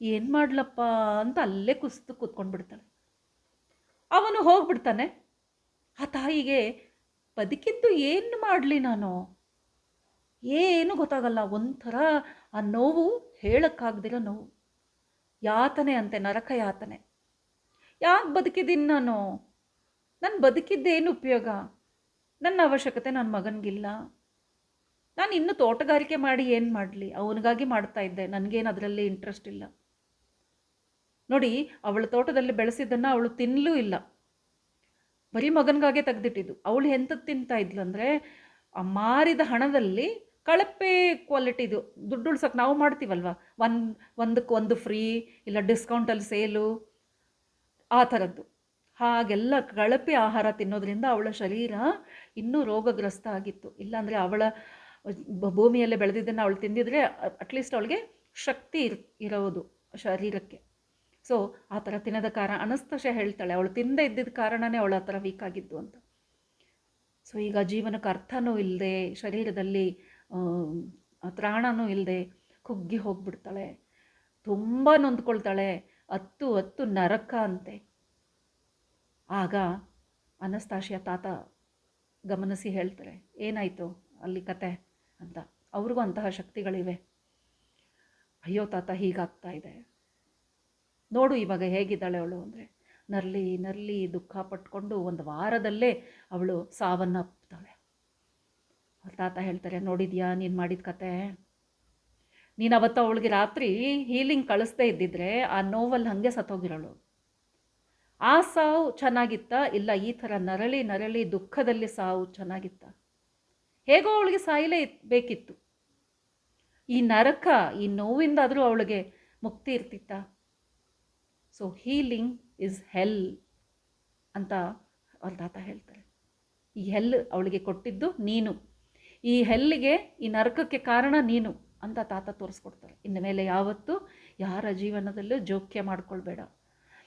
ಏನು ಮಾಡ್ಲಪ್ಪ ಅಂತ ಅಲ್ಲೇ ಕುಸ್ದು ಕೂತ್ಕೊಂಡು ಬಿಡ್ತಾಳೆ ಅವನು ಹೋಗ್ಬಿಡ್ತಾನೆ. ಆ ತಾಯಿಗೆ, ಬದುಕಿದ್ದು ಏನು ಮಾಡಲಿ ನಾನು? ಏನು ಗೊತ್ತಾಗಲ್ಲ, ಒಂಥರ ಆ ನೋವು ಹೇಳೋಕ್ಕಾಗ್ದಿರೋ ನೋವು. ಯಾತನೆ ಅಂತೆ ನರಕ ಯಾತನೆ ಯಾಕೆ ಬದುಕಿದ್ದೀನಿ ನಾನು? ನಾನು ಬದುಕಿದ್ದೇನು ಉಪಯೋಗ? ನನ್ನ ಅವಶ್ಯಕತೆ ನನ್ನ ಮಗನಿಗಿಲ್ಲ. ನಾನು ಇನ್ನೂ ತೋಟಗಾರಿಕೆ ಮಾಡಿ ಏನು ಮಾಡಲಿ? ಅವನಿಗಾಗಿ ಮಾಡ್ತಾ ಇದ್ದೆ. ನನಗೇನು ಅದರಲ್ಲಿ ಇಂಟ್ರೆಸ್ಟ್ ಇಲ್ಲ. ನೋಡಿ, ಅವಳ ತೋಟದಲ್ಲಿ ಬೆಳೆಸಿದ್ದನ್ನು ಅವಳು ತಿನ್ನಲೂ ಇಲ್ಲ. ಬರೀ ಮಗನಿಗಾಗೆ ತೆಗೆದಿಟ್ಟಿದ್ದು. ಅವಳು ಎಂಥದ್ದು ತಿಂತಾ ಇದ್ಲು ಅಂದರೆ, ಆ ಮಾರಿದ ಹಣದಲ್ಲಿ ಕಳಪೆ ಕ್ವಾಲಿಟಿದು ದುಡ್ಡು ಉಳ್ಸೋಕೆ ನಾವು ಮಾಡ್ತೀವಲ್ವ? ಒಂದು ಒಂದಕ್ಕೆ ಒಂದು ಫ್ರೀ ಇಲ್ಲ ಡಿಸ್ಕೌಂಟಲ್ಲಿ ಸೇಲು ಆ ಥರದ್ದು. ಹಾಗೆಲ್ಲ ಕಳಪೆ ಆಹಾರ ತಿನ್ನೋದ್ರಿಂದ ಅವಳ ಶರೀರ ಇನ್ನೂ ರೋಗಗ್ರಸ್ತ ಆಗಿತ್ತು. ಇಲ್ಲಾಂದರೆ ಅವಳ ಭೂಮಿಯಲ್ಲೇ ಬೆಳೆದಿದ್ದನ್ನು ಅವಳು ತಿಂದಿದ್ರೆ ಅಟ್ಲೀಸ್ಟ್ ಅವಳಿಗೆ ಶಕ್ತಿ ಇರ್, ಇರೋದು ಶರೀರಕ್ಕೆ. ಸೊ ಆ ಥರ ತಿನ್ನದ ಕಾರಣ ಅನಸ್ತಶ ಹೇಳ್ತಾಳೆ. ಅವಳು ತಿಂದೇ ಇದ್ದಿದ್ದ ಕಾರಣನೇ ಅವಳು ಆ ಥರ ವೀಕ್ ಆಗಿದ್ದು ಅಂತ. ಸೊ ಈಗ ಜೀವನಕ್ಕೆ ಅರ್ಥನೂ ಇಲ್ಲದೆ ಶರೀರದಲ್ಲಿ ತ್ರಾಣನೂ ಇಲ್ಲದೆ ಕುಗ್ಗಿ ಹೋಗ್ಬಿಡ್ತಾಳೆ. ತುಂಬ ನೊಂದ್ಕೊಳ್ತಾಳೆ. ಹತ್ತು ಹತ್ತು ನರಕ ಅಂತೆ. ಆಗ ಅನಸ್ತಾಶಿಯ ತಾತ ಗಮನಿಸಿ ಹೇಳ್ತಾರೆ, ಏನಾಯಿತು? ಅಲ್ಲಿ ಕತೆ ಅಂತ. ಅವ್ರಿಗೂ ಅಂತಹ ಶಕ್ತಿಗಳಿವೆ. ಅಯ್ಯೋ ತಾತ, ಹೀಗಾಗ್ತಾ ಇದೆ. ನೋಡು ಇವಾಗ ಹೇಗಿದ್ದಾಳೆ ಅವಳು ಅಂದರೆ. ನರ್ಲಿ ನರ್ಲಿ, ದುಃಖ ಪಟ್ಕೊಂಡು ಒಂದು ವಾರದಲ್ಲೇ ಅವಳು ಸಾವನ್ನಪ್ತಾಳೆ ತಾತ ಹೇಳ್ತಾರೆ, ನೋಡಿದ್ಯಾ ನೀನು ಮಾಡಿದ ಕತೆ? ನೀನು ಅವತ್ತು ಅವಳಿಗೆ ರಾತ್ರಿ ಹೀಲಿಂಗ್ ಕಳಿಸ್ದೇ ಇದ್ದಿದ್ರೆ ಆ ನೋವಲ್ಲಿ ಹಾಗೆ ಸತ್ತೋಗಿರೋಳು. ಆ ಸಾವು ಚೆನ್ನಾಗಿತ್ತ? ಇಲ್ಲ, ಈ ಥರ ನರಳಿ ನರಳಿ ದುಃಖದಲ್ಲಿ ಸಾವು ಚೆನ್ನಾಗಿತ್ತ? ಹೇಗೋ ಅವಳಿಗೆ ಸಾಯಿಲೇ ಬೇಕಿತ್ತು. ಈ ನರಕ, ಈ ನೋವಿಂದಾದರೂ ಅವಳಿಗೆ ಮುಕ್ತಿ ಇರ್ತಿತ್ತ? ಸೊ ಹೀಲಿಂಗ್ ಇಸ್ ಹೆಲ್ ಅಂತ ಅವ್ರ ತಾತ ಹೇಳ್ತಾರೆ. ಈ ಹೆಲ್ ಅವಳಿಗೆ ಕೊಟ್ಟಿದ್ದು ನೀನು. ಈ ಹೆಲ್ಲಿಗೆ ಈ ನರಕಕ್ಕೆ ಕಾರಣ ನೀನು ಅಂತ ತಾತ ತೋರಿಸ್ಕೊಡ್ತಾರೆ. ಇನ್ನು ಮೇಲೆ ಯಾವತ್ತೂ ಯಾರ ಜೀವನದಲ್ಲೂ ಜೋಕ್ಯ ಮಾಡ್ಕೊಳ್ಬೇಡ.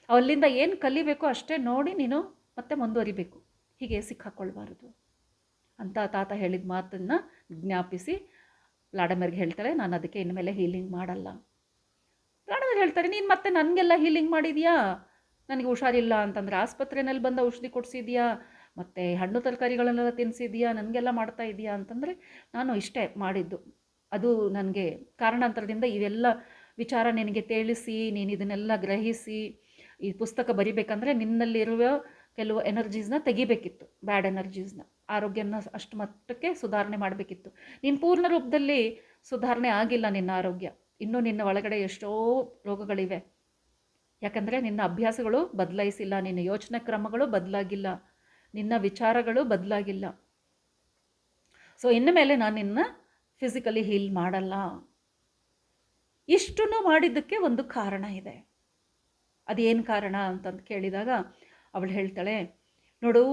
ಅಲ್ಲಿಂದ ಏನು ಕಲಿಬೇಕು ಅಷ್ಟೇ ನೋಡಿ ನೀನು ಮತ್ತೆ ಮುಂದುವರಿಬೇಕು. ಹೀಗೆ ಸಿಕ್ಕಾಕೊಳ್ಬಾರದು ಅಂತ ತಾತ ಹೇಳಿದ ಮಾತನ್ನು ಜ್ಞಾಪಿಸಿ ಲಾಡಮರ್ಗೆ ಹೇಳ್ತಾರೆ, ನಾನು ಅದಕ್ಕೆ ಇನ್ಮೇಲೆ ಹೀಲಿಂಗ್ ಮಾಡಲ್ಲ. ಲಾಡಮರ್ ಹೇಳ್ತಾರೆ, ನೀನು ಮತ್ತೆ ನನಗೆಲ್ಲ ಹೀಲಿಂಗ್ ಮಾಡಿದೀಯಾ? ನನಗೆ ಹುಷಾರಿಲ್ಲ ಅಂತಂದರೆ ಆಸ್ಪತ್ರೆಯಲ್ಲಿ ಬಂದ ಔಷಧಿ ಕೊಡಿಸಿದ್ಯಾ? ಮತ್ತು ಹಣ್ಣು ತರಕಾರಿಗಳನ್ನೆಲ್ಲ ತಿನ್ನಿಸಿದ್ಯಾ ನನಗೆಲ್ಲ ಮಾಡ್ತಾ ಇದೆಯಾ? ಅಂತಂದರೆ ನಾನು ಇಷ್ಟೇ ಮಾಡಿದ್ದು. ಅದು ನನಗೆ ಕಾರಣಾಂತರದಿಂದ ಇವೆಲ್ಲ ವಿಚಾರ ನಿನಗೆ ತಿಳಿಸಿ, ನೀನು ಇದನ್ನೆಲ್ಲ ಗ್ರಹಿಸಿ, ಈ ಪುಸ್ತಕ ಬರಿಬೇಕಂದ್ರೆ ನಿನ್ನಲ್ಲಿರುವ ಕೆಲವು ಎನರ್ಜೀಸ್ನ ತೆಗಿಬೇಕಿತ್ತು ಬ್ಯಾಡ್ ಎನರ್ಜೀಸ್ನ ಆರೋಗ್ಯನ ಅಷ್ಟು ಮಟ್ಟಕ್ಕೆ ಸುಧಾರಣೆ ಮಾಡಬೇಕಿತ್ತು. ನೀನು ಪೂರ್ಣ ರೂಪದಲ್ಲಿ ಸುಧಾರಣೆ ಆಗಿಲ್ಲ ನಿನ್ನ ಆರೋಗ್ಯ. ಇನ್ನೂ ನಿನ್ನ ಒಳಗಡೆ ಎಷ್ಟೋ ರೋಗಗಳಿವೆ. ಯಾಕಂದರೆ ನಿನ್ನ ಅಭ್ಯಾಸಗಳು ಬದಲಾಯಿಸಿಲ್ಲ, ನಿನ್ನ ಯೋಚನೆ ಕ್ರಮಗಳು ಬದಲಾಗಿಲ್ಲ. ನಿನ್ನ ವಿಚಾರಗಳು ಬದಲಾಗಿಲ್ಲ. ಸೊ ಇನ್ನು ಮೇಲೆ ನಾನು ನಿನ್ನ ಫಿಸಿಕಲಿ ಹೀಲ್ ಮಾಡಲ್ಲ. ಇಷ್ಟನ್ನು ಮಾಡಿದ್ದಕ್ಕೆ ಒಂದು ಕಾರಣ ಇದೆ. ಅದೇನು ಕಾರಣ ಅಂತಂದು ಕೇಳಿದಾಗ ಅವಳು ಹೇಳ್ತಾಳೆ, ನೋಡು,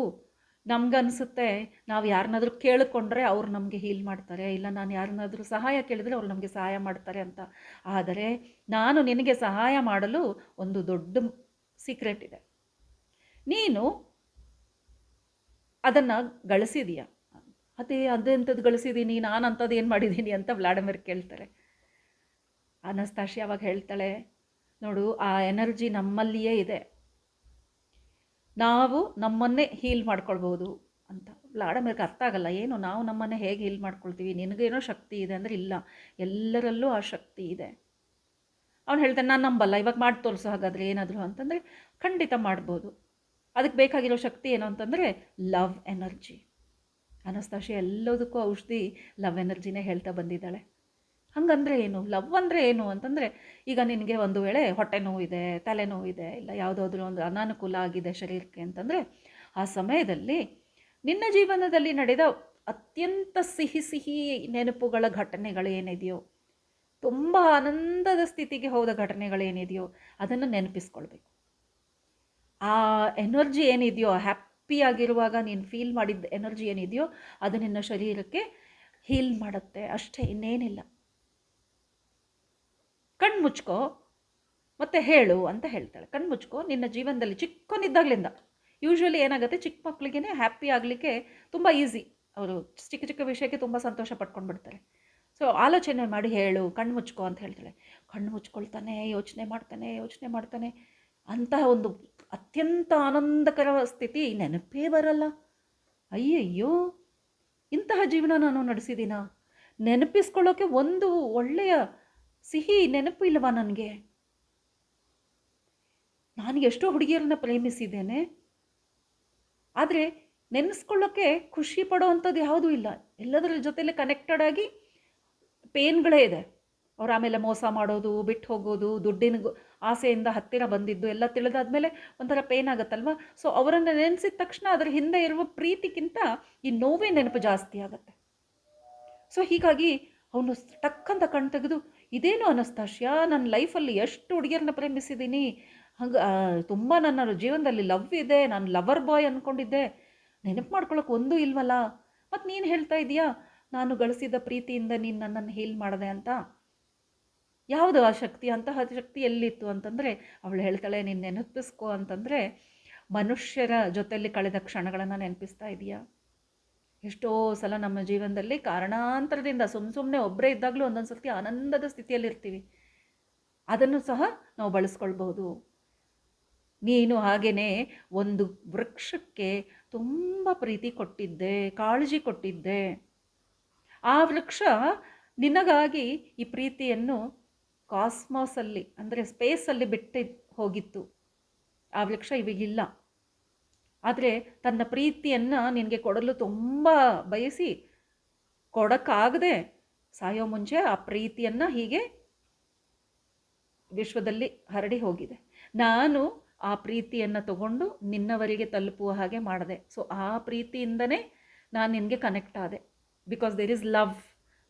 ನಮಗನ್ಸುತ್ತೆ, ನಾವು ಯಾರನ್ನಾದರೂ ಕೇಳಿಕೊಂಡ್ರೆ ಅವ್ರು ನಮಗೆ ಹೀಲ್ ಮಾಡ್ತಾರೆ. ಇಲ್ಲ, ನಾನು ಯಾರನ್ನಾದರೂ ಸಹಾಯ ಕೇಳಿದ್ರೆ ಅವ್ರು ನಮಗೆ ಸಹಾಯ ಮಾಡ್ತಾರೆ ಅಂತ. ಆದರೆ ನಾನು ನಿನಗೆ ಸಹಾಯ ಮಾಡಲು ಒಂದು ದೊಡ್ಡ ಸೀಕ್ರೆಟ್ ಇದೆ. ನೀನು ಅದನ್ನು ಗಳಿಸಿದೀಯ. ಅದೇ ಅದೆಂಥದ್ದು ಗಳಿಸಿದ್ದೀನಿ ನಾನು ಅಂಥದ್ದು ಏನು ಮಾಡಿದ್ದೀನಿ ಅಂತ ವ್ಲಾಡಮಿರ್ ಕೇಳ್ತಾರೆ. ಅನಸ್ತಾಶಿ ಅವಾಗ ಹೇಳ್ತಾಳೆ? ನೋಡು, ಆ ಎನರ್ಜಿ ನಮ್ಮಲ್ಲಿಯೇ ಇದೆ. ನಾವು ನಮ್ಮನ್ನೇ ಹೀಲ್ ಮಾಡ್ಕೊಳ್ಬೋದು ಅಂತ. ವ್ಲಾಡಮಿರ್ಗೆ ಅರ್ಥ ಆಗಲ್ಲ, ಏನು ನಾವು ನಮ್ಮನ್ನೇ ಹೇಗೆ ಹೀಲ್ ಮಾಡ್ಕೊಳ್ತೀವಿ? ನಿನಗೇನೋ ಶಕ್ತಿ ಇದೆ ಅಂದರೆ ಇಲ್ಲ. ಎಲ್ಲರಲ್ಲೂ ಆ ಶಕ್ತಿ ಇದೆ. ಅವ್ನು ಹೇಳ್ತಾನೆ, ನಾನು ನಂಬಲ್ಲ, ಇವಾಗ ಮಾಡಿ ತೋರಿಸೋ ಹಾಗಾದರೆ ಏನಾದರೂ ಅಂತಂದರೆ ಖಂಡಿತ ಮಾಡ್ಬೋದು. ಅದಕ್ಕೆ ಬೇಕಾಗಿರೋ ಶಕ್ತಿ ಏನು ಅಂತಂದರೆ ಲವ್ ಎನರ್ಜಿ. ಅನಸ್ತಾಶಿ ಎಲ್ಲದಕ್ಕೂ ಔಷಧಿ ಲವ್ ಎನರ್ಜಿನೇ ಹೇಳ್ತಾ ಬಂದಿದ್ದಾಳೆ. ಹಾಗಂದ್ರೆ ಏನು? ಲವ್ ಅಂದರೆ ಏನು ಅಂತಂದರೆ ಈಗ ನಿನಗೆ ಒಂದು ವೇಳೆ ಹೊಟ್ಟೆ ನೋವಿದೆ ತಲೆನೋವಿದೆ ಇಲ್ಲ ಯಾವುದಾದ್ರೂ ಒಂದು ಅನಾನುಕೂಲ ಆಗಿದೆ ಶರೀರಕ್ಕೆ ಅಂತಂದರೆ ಆ ಸಮಯದಲ್ಲಿ ನಿನ್ನ ಜೀವನದಲ್ಲಿ ನಡೆದ ಅತ್ಯಂತ ಸಿಹಿ ಸಿಹಿ ನೆನಪುಗಳ ಘಟನೆಗಳು ಏನಿದೆಯೋ ತುಂಬ ಆನಂದದ ಸ್ಥಿತಿಗೆ ಹೋದ ಘಟನೆಗಳೇನಿದೆಯೋ ಅದನ್ನು ನೆನಪಿಸ್ಕೊಳ್ಬೇಕು. ಆ ಎನರ್ಜಿ ಏನಿದೆಯೋ ಹ್ಯಾಪಿಯಾಗಿರುವಾಗ ನೀನು ಫೀಲ್ ಮಾಡಿದ್ದ ಎನರ್ಜಿ ಏನಿದೆಯೋ, ಅದು ನಿನ್ನ ಶರೀರಕ್ಕೆ ಹೀಲ್ ಮಾಡುತ್ತೆ. ಅಷ್ಟೇ, ಇನ್ನೇನಿಲ್ಲ. ಕಣ್ಣು ಮುಚ್ಕೋ, ಮತ್ತೆ ಹೇಳು ಅಂತ ಹೇಳ್ತಾಳೆ. ಕಣ್ಣು ಮುಚ್ಕೋ, ನಿನ್ನ ಜೀವನದಲ್ಲಿ ಚಿಕ್ಕನಿದ್ದಾಗಲಿಂದ. ಯೂಶ್ವಲಿ ಏನಾಗುತ್ತೆ, ಚಿಕ್ಕ ಮಕ್ಕಳಿಗೆ ಹ್ಯಾಪಿ ಆಗಲಿಕ್ಕೆ ತುಂಬ ಈಸಿ ಅವರು ಚಿಕ್ಕ ಚಿಕ್ಕ ವಿಷಯಕ್ಕೆ ತುಂಬ ಸಂತೋಷ ಪಟ್ಕೊಂಡ್ಬಿಡ್ತಾರೆ. ಸೊ ಆಲೋಚನೆ ಮಾಡಿ ಹೇಳು ಕಣ್ಣು ಮುಚ್ಕೋ ಅಂತ ಹೇಳ್ತಾಳೆ. ಕಣ್ಣು ಮುಚ್ಕೊಳ್ತಾನೆ, ಯೋಚನೆ ಮಾಡ್ತಾನೆ ಯೋಚನೆ ಮಾಡ್ತಾನೆ. ಅಂತಹ ಒಂದು ಅತ್ಯಂತ ಆನಂದಕರ ಸ್ಥಿತಿ ನೆನಪೇ ಬರಲ್ಲ. ಅಯ್ಯಯ್ಯೋ, ಇಂತಹ ಜೀವನ ನಾನು ನಡೆಸಿದ್ದೀನ ನೆನಪಿಸ್ಕೊಳ್ಳೋಕೆ ಒಂದು ಒಳ್ಳೆಯ ಸಿಹಿ ನೆನಪು ಇಲ್ಲವಾ ನನಗೆ? ನಾನು ಎಷ್ಟೋ ಹುಡುಗಿಯರನ್ನ ಪ್ರೇಮಿಸಿದ್ದೇನೆ. ಆದರೆ ನೆನೆಸ್ಕೊಳ್ಳೋಕ್ಕೆ ಖುಷಿ ಪಡೋವಂಥದ್ದು ಯಾವುದೂ ಇಲ್ಲ. ಎಲ್ಲದರ ಜೊತೆಲೆ ಕನೆಕ್ಟೆಡ್ ಆಗಿ ಪೇನ್ಗಳೇ ಇದೆ. ಅವ್ರು ಆಮೇಲೆ ಮೋಸ ಮಾಡೋದು ಬಿಟ್ಟು ಹೋಗೋದು ದುಡ್ಡಿನ ಆಸೆಯಿಂದ ಹತ್ತಿರ ಬಂದಿದ್ದು ಎಲ್ಲ ತಿಳಿದಾದ್ಮೇಲೆ ಒಂಥರ ಪೇನ್ ಆಗುತ್ತಲ್ವ? ಸೊ ಅವರನ್ನು ನೆನೆಸಿದ ತಕ್ಷಣ ಅದರ ಹಿಂದೆ ಇರುವ ಪ್ರೀತಿಗಿಂತ ಈ ನೋವೇ ನೆನಪು ಜಾಸ್ತಿ ಆಗುತ್ತೆ. ಸೊ ಹೀಗಾಗಿ ಅವನು ಟಕ್ಕಂತ ಕಣ್ಣು ತೆಗೆದು, ಇದೇನು ಅನಸ್ತಾಶ್ಯ? ನನ್ನ ಲೈಫಲ್ಲಿ ಎಷ್ಟು ಹುಡುಗಿಯರನ್ನ ಪ್ರೇಮಿಸಿದ್ದೀನಿ ಹಂಗೆ ತುಂಬ ನನ್ನ ಜೀವನದಲ್ಲಿ ಲವ್ ಇದೆ, ನಾನು ಲವರ್ ಬಾಯ್ ಅಂದ್ಕೊಂಡಿದ್ದೆ ನೆನಪು ಮಾಡ್ಕೊಳ್ಳೋಕೆ ಒಂದೂ ಇಲ್ವಲ್ಲ? ಮತ್ತು ನೀನು ಹೇಳ್ತಾ ಇದೀಯಾ? ನಾನು ಗಳಿಸಿದ ಪ್ರೀತಿಯಿಂದ ನೀನು ನನ್ನನ್ನು ಹೀಲ್ ಮಾಡಿದೆ ಅಂತ? ಯಾವುದು ಆ ಶಕ್ತಿ? ಅಂತಹ ಶಕ್ತಿ ಎಲ್ಲಿತ್ತು ಅಂತಂದರೆ, ಅವಳು ಹೇಳ್ತಾಳೆ, ನೀನು ನೆನಪಿಸ್ಕೊ ಅಂತಂದರೆ, ಮನುಷ್ಯರ ಜೊತೆಯಲ್ಲಿ ಕಳೆದ ಕ್ಷಣಗಳನ್ನು ನೆನಪಿಸ್ತಾ ಇದೆಯಾ? ಎಷ್ಟೋ ಸಲ ನಮ್ಮ ಜೀವನದಲ್ಲಿ ಕಾರಣಾಂತರದಿಂದ ಸುಮ್ಮ ಸುಮ್ಮನೆ ಒಬ್ಬರೇ ಇದ್ದಾಗಲೂ ಒಂದೊಂದು ಸರ್ತಿ ಆನಂದದ ಸ್ಥಿತಿಯಲ್ಲಿರ್ತೀವಿ. ಅದನ್ನು ಸಹ ನಾವು ಬಳಸ್ಕೊಳ್ಬಹುದು. ನೀನು ಹಾಗೆಯೇ ಒಂದು ವೃಕ್ಷಕ್ಕೆ ತುಂಬ ಪ್ರೀತಿ ಕೊಟ್ಟಿದ್ದೆ, ಕಾಳಜಿ ಕೊಟ್ಟಿದ್ದೆ. ಆ ವೃಕ್ಷ ನಿನಗಾಗಿ ಈ ಪ್ರೀತಿಯನ್ನು ಕಾಸ್ಮಾಸಲ್ಲಿ, ಅಂದರೆ ಸ್ಪೇಸಲ್ಲಿ ಬಿಟ್ಟು ಹೋಗಿತ್ತು. ಆ ವೃಕ್ಷ ಇವಾಗಿಲ್ಲ. ಆದರೆ ತನ್ನ ಪ್ರೀತಿಯನ್ನು ನಿನಗೆ ಕೊಡಲು ತುಂಬ ಬಯಸಿ ಕೊಡೋಕ್ಕಾಗದೆ ಸಾಯೋ ಮುಂಚೆ ಆ ಪ್ರೀತಿಯನ್ನು ಹೀಗೆ ವಿಶ್ವದಲ್ಲಿ ಹರಡಿ ಹೋಗಿದೆ. ನಾನು ಆ ಪ್ರೀತಿಯನ್ನು ತಗೊಂಡು ನಿನ್ನವರಿಗೆ ತಲುಪುವ ಹಾಗೆ ಮಾಡಿದೆ. ಸೊ ಆ ಪ್ರೀತಿಯಿಂದನೇ ನಾನು ನಿನಗೆ ಕನೆಕ್ಟ್ ಆದೆ. Because there is love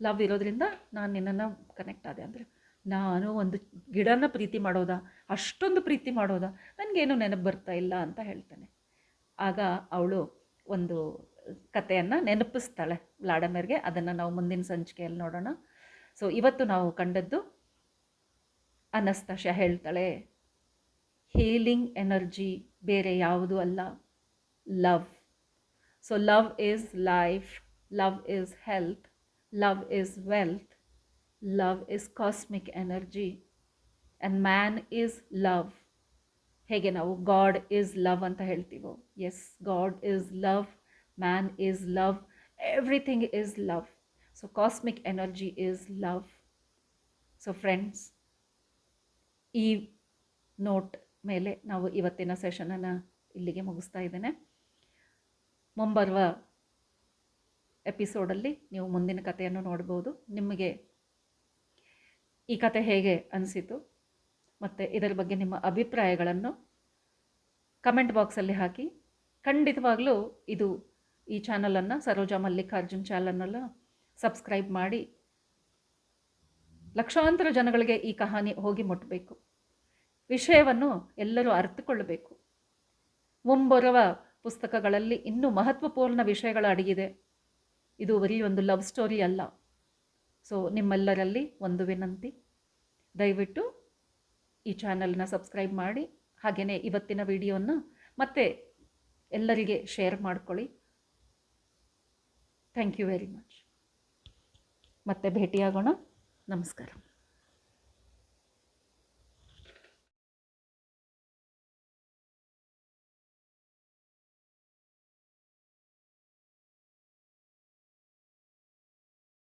love ಇರೋದ್ರಿಂದ ನಾನು ನಿನ್ನನ್ನು ಕನೆಕ್ಟ್ ಆದೆ ಅಂದರೆ. ನಾನು ಒಂದು ಗಿಡನ ಪ್ರೀತಿ ಮಾಡೋದಾ? ಅಷ್ಟೊಂದು ಪ್ರೀತಿ ಮಾಡೋದಾ? ನನಗೇನು ನೆನಪು ಬರ್ತಾ ಇಲ್ಲ ಅಂತ ಹೇಳ್ತಾನೆ. ಆಗ ಅವಳು ಒಂದು ಕಥೆಯನ್ನು ನೆನಪಿಸ್ತಾಳೆ ಲಾಡಮರ್ಗೆ ಅದನ್ನು ನಾವು ಮುಂದಿನ ಸಂಚಿಕೆಯಲ್ಲಿ ನೋಡೋಣ. ಸೊ ಇವತ್ತು ನಾವು ಕಂಡದ್ದು ಅನಸ್ತಾಶ ಹೇಳ್ತಾಳೆ, ಹೀಲಿಂಗ್ ಎನರ್ಜಿ ಬೇರೆ ಯಾವುದು ಅಲ್ಲ, love. So love is life, love is health, love is wealth. Love is cosmic energy and man is love ಹೇಗೆ ನಾವು ಗಾಡ್ ಈಸ್ ಲವ್ ಅಂತ ಹೇಳ್ತೀವೋ? Yes God is love man is love everything is love so cosmic energy is love so friends ಈ note ಮೇಲೆ ನಾವು ಇವತ್ತಿನ ಸೆಷನನ್ನು ಇಲ್ಲಿಗೆ ಮುಗಿಸ್ತಾ ಇದ್ದೇನೆ. ಮುಂಬರುವ ಎಪಿಸೋಡಲ್ಲಿ ನೀವು ಮುಂದಿನ ಕಥೆಯನ್ನು ನೋಡ್ಬೋದು. ನಿಮಗೆ ಈ ಕತೆ ಹೇಗೆ ಅನಿಸಿತು? ಮತ್ತು ಇದರ ಬಗ್ಗೆ ನಿಮ್ಮ ಅಭಿಪ್ರಾಯಗಳನ್ನು ಕಮೆಂಟ್ ಬಾಕ್ಸಲ್ಲಿ ಹಾಕಿ. ಖಂಡಿತವಾಗಲೂ ಇದು ಈ ಚಾನಲನ್ನು, ಸರೋಜಾ ಮಲ್ಲಿಕಾರ್ಜುನ್ ಚಾನಲನ್ನೆಲ್ಲ ಸಬ್ಸ್ಕ್ರೈಬ್ ಮಾಡಿ. ಲಕ್ಷಾಂತರ ಜನಗಳಿಗೆ ಈ ಕಹಾನಿ ಹೋಗಿ ಮುಟ್ಟಬೇಕು ವಿಷಯವನ್ನು ಎಲ್ಲರೂ ಅರ್ಥಕೊಳ್ಳಬೇಕು ಮುಂಬರುವ ಪುಸ್ತಕಗಳಲ್ಲಿ ಇನ್ನೂ ಮಹತ್ವಪೂರ್ಣ ವಿಷಯಗಳ ಅಡಗಿದೆ. ಇದು ಬರೀ ಒಂದು ಲವ್ ಸ್ಟೋರಿ ಅಲ್ಲ. ಸೊ ನಿಮ್ಮೆಲ್ಲರಲ್ಲಿ ಒಂದು ವಿನಂತಿ. ದಯವಿಟ್ಟು ಈ ಚಾನಲ್ನ ಸಬ್ಸ್ಕ್ರೈಬ್ ಮಾಡಿ ಹಾಗೆಯೇ ಇವತ್ತಿನ ವಿಡಿಯೋನ ಮತ್ತೆ ಎಲ್ಲರಿಗೆ ಶೇರ್ ಮಾಡ್ಕೊಳ್ಳಿ. Thank you very much. ಮತ್ತೆ ಭೇಟಿಯಾಗೋಣ. ನಮಸ್ಕಾರ.